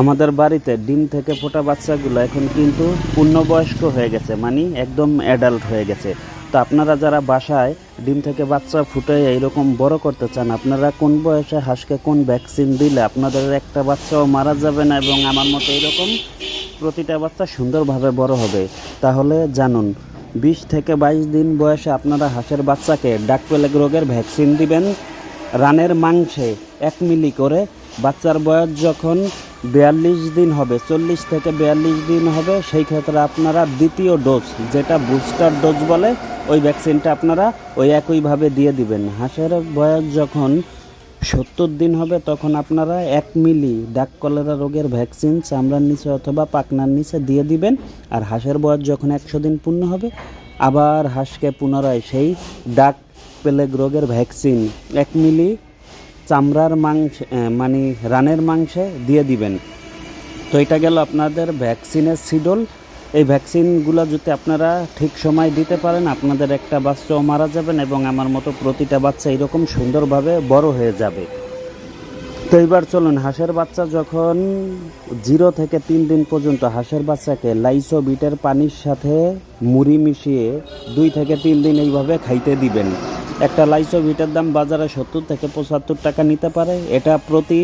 আমাদের বাড়িতে ডিম থেকে ফোটা বাচ্চাগুলো এখন কিন্তু পূর্ণবয়স্ক হয়ে গেছে মানে একদম অ্যাডাল্ট হয়ে গেছে। তো আপনারা যারা বাসায় ডিম থেকে বাচ্চা ফুটে এইরকম বড় করতে চান, আপনারা কোন বয়সে হাঁসকে কোন ভ্যাকসিন দিলে আপনাদের একটা বাচ্চাও মারা যাবে না এবং আমার মতো এরকম প্রতিটা বাচ্চা সুন্দরভাবে বড় হবে? তাহলে জানুন, বিশ থেকে বাইশ দিন বয়সে আপনারা হাঁসের বাচ্চাকে ডাক প্লেগ রোগের ভ্যাকসিন দিবেন, রানের মাংসে এক মিলি করে বাচ্চার বয়স যখন বিয়াল্লিশ দিন হবে, চল্লিশ থেকে বিয়াল্লিশ দিন হবে, সেই ক্ষেত্রে আপনারা দ্বিতীয় ডোজ, যেটা বুস্টার ডোজ বলে, ওই ভ্যাকসিনটা আপনারা ওই একইভাবে দিয়ে দিবেন। হাঁসের বয়স যখন সত্তর দিন হবে, তখন আপনারা এক মিলি ডাক কলেরা রোগের ভ্যাকসিন চামড়ার নিচে অথবা পাকনার নিচে দিয়ে দিবেন, আর হাঁসের বয়স যখন একশো দিন পূর্ণ হবে, আবার হাঁসকে পুনরায় সেই ডাক প্লেগ রোগের ভ্যাকসিন এক মিলি চামড়ার মাংস মানে রানের মাংসে দিয়ে দিবেন। তো এটা গেল আপনাদের ভ্যাকসিনের শিডিউল এই ভ্যাকসিনগুলো যদি আপনারা ঠিক সময় দিতে পারেন, আপনাদের একটা বাচ্চাও মারা যাবেন এবং আমার মতো প্রতিটা বাচ্চা এরকম সুন্দরভাবে বড় হয়ে যাবে। তো এবার চলুন, হাঁসের বাচ্চা যখন জিরো থেকে তিন দিন পর্যন্ত হাঁসের বাচ্চাকে লাইসো বিটের পানির সাথে মুড়ি মিশিয়ে দুই থেকে তিন দিন এইভাবে খাইতে দিবেন। একটা লাইসো ভিটার দাম বাজারে সত্তর থেকে পঁচাত্তর টাকা নিতে পারে। এটা প্রতি